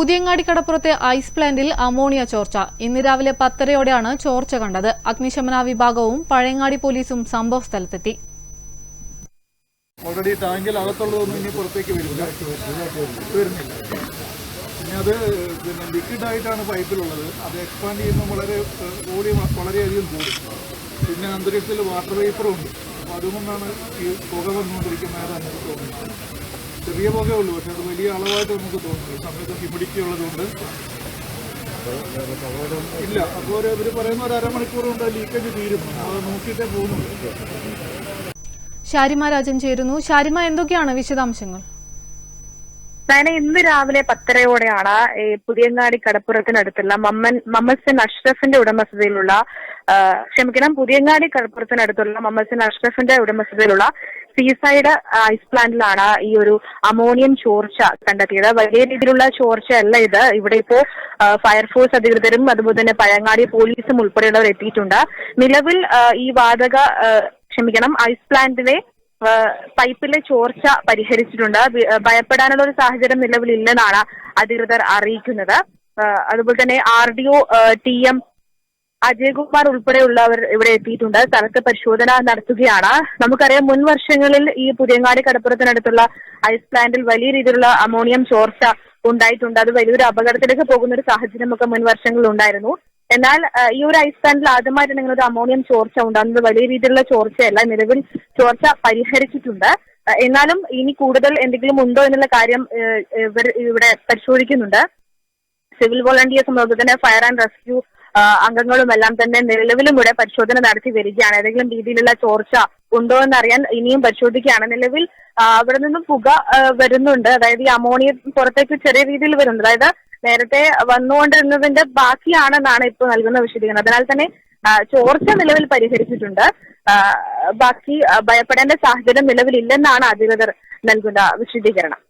പുതിയങ്ങാടി കടപ്പുറത്തെ ഐസ് പ്ലാന്റിൽ അമോണിയ ചോർച്ച. ഇന്ന് രാവിലെ പത്തരയോടെയാണ് ചോർച്ച കണ്ടത്. അഗ്നിശമന വിഭാഗവും പഴയങ്ങാടി പോലീസും സംഭവ സ്ഥലത്തെത്തി. ഓൾറെഡി ടാങ്കിൽ അകത്തുള്ളതൊന്നും ഇനി പുറത്തേക്ക് വരില്ല. വരുന്നില്ല. പിന്നെ അത് പിന്നെ ലിക്വിഡായിട്ടാണ് പൈപ്പിലുള്ളത്. അത് എക്സ്പാൻഡ് ചെയ്യുമ്പോൾ വളരെ വോളിയം വളരെയധികം കൂടും. പിന്നെ അന്തരീക്ഷത്തിൽ വാട്ടർ വേപ്പറും ഉണ്ട്. അപ്പോൾ അതുകൊണ്ടാണ് ഈ പുക വന്നുകൊണ്ടിരിക്കുന്നതായിട്ട് നമുക്ക് തോന്നുന്നത് ചെറിയ പുകയേ ഉള്ളൂ പക്ഷെ അത് വലിയ അളവായിട്ട് നമുക്ക് തോന്നുന്നു ഈ സമയത്ത് ഹ്യൂമിഡിറ്റി ഉള്ളതുകൊണ്ട് ഇല്ല. അപ്പോൾ ഇവർ പറയുന്ന ഒരു അരമണിക്കൂർ കൊണ്ട് ലീക്കേജ് തീരും. അത് നോക്കിയിട്ടേ പോകുന്നുള്ളൂ. ഷാരിമ രാജൻ ചേരുന്നു. ഷാരിമ എന്തൊക്കെയാണ് വിശദാംശങ്ങൾ? നയന ഇന്ന് രാവിലെ പത്തരയോടെയാണ് ഈ പുതിയങ്ങാടി കടപ്പുറത്തിനടുത്തുള്ള മമ്മൻ മമ്മസൻ അഷ്റഫിന്റെ ഉടമസ്ഥതയിലുള്ള ക്ഷമിക്കണം പുതിയങ്ങാടി കടപ്പുറത്തിനടുത്തുള്ള മമ്മസൻ അഷ്റഫിന്റെ ഉടമസ്ഥതയിലുള്ള സീസൈഡ് ഐസ് പ്ലാന്റിലാണ് ഈ ഒരു അമോണിയം ചോർച്ച കണ്ടെത്തിയത്. വലിയ രീതിയിലുള്ള ചോർച്ചയല്ല ഇത്. ഇവിടെ ഇപ്പോ ഫയർഫോഴ്സ് അധികൃതരും അതുപോലെ തന്നെ പഴങ്ങാടി പോലീസും ഉൾപ്പെടെയുള്ളവർ എത്തിയിട്ടുണ്ട്. നിലവിൽ ഈ വാതക ക്ഷമിക്കണം ഐസ് പ്ലാന്റിലെ പൈപ്പിലെ ചോർച്ച പരിഹരിച്ചിട്ടുണ്ട്. ഭയപ്പെടാനുള്ള ഒരു സാഹചര്യം നിലവിലില്ലെന്നാണ് അധികൃതർ അറിയിക്കുന്നത്. അതുപോലെ തന്നെ R D O T M Ajayakumar ഉൾപ്പെടെയുള്ളവർ ഇവിടെ എത്തിയിട്ടുണ്ട്. സ്ഥലത്ത് പരിശോധന നടത്തുകയാണ്. നമുക്കറിയാം മുൻ വർഷങ്ങളിൽ ഈ പുതിയങ്ങാടി കടപ്പുറത്തിനടുത്തുള്ള ഐസ് പ്ലാന്റിൽ വലിയ രീതിയിലുള്ള അമോണിയം ചോർച്ച ഉണ്ടായിട്ടുണ്ട്. അത് വലിയൊരു അപകടത്തിലേക്ക് പോകുന്ന ഒരു സാഹചര്യമൊക്കെ മുൻ വർഷങ്ങളിൽ ഉണ്ടായിരുന്നു. എന്നാൽ ഈ ഒരു ഐസ് പ്ലാന്റിൽ ആദ്യമായിട്ടാണ് ഇങ്ങനെ ഒരു അമോണിയം ചോർച്ച ഉണ്ടാകുന്നത് വലിയ രീതിയിലുള്ള ചോർച്ചയല്ല നിലവിൽ ചോർച്ച പരിഹരിച്ചിട്ടുണ്ട്. എന്നാലും ഇനി കൂടുതൽ എന്തെങ്കിലും ഉണ്ടോ എന്നുള്ള കാര്യം ഇവർ ഇവിടെ പരിശോധിക്കുന്നുണ്ട്. സിവിൽ വോളണ്ടിയേഴ്സും അതുപോലെ തന്നെ ഫയർ ആൻഡ് റെസ്ക്യൂ അംഗങ്ങളും എല്ലാം തന്നെ നിലവിലും ഇവിടെ പരിശോധന നടത്തി വരികയാണ്. ഏതെങ്കിലും രീതിയിലുള്ള ചോർച്ച ഉണ്ടോ എന്നറിയാൻ ഇനിയും പരിശോധിക്കുകയാണ്. നിലവിൽ അവിടെ നിന്നും പുക വരുന്നുണ്ട്. അതായത് ഈ അമോണിയ പുറത്തേക്ക് ചെറിയ രീതിയിൽ വരുന്നുണ്ട്. അതായത് നേരത്തെ വന്നുകൊണ്ടിരുന്നതിന്റെ ബാക്കിയാണെന്നാണ് ഇപ്പോൾ നൽകുന്ന വിശദീകരണം. അതിനാൽ തന്നെ ചോർച്ച നിലവിൽ പരിഹരിച്ചിട്ടുണ്ട്. ബാക്കി ഭയപ്പെടേണ്ട സാഹചര്യം നിലവിലില്ലെന്നാണ് അധികൃതർ നൽകുന്ന വിശദീകരണം.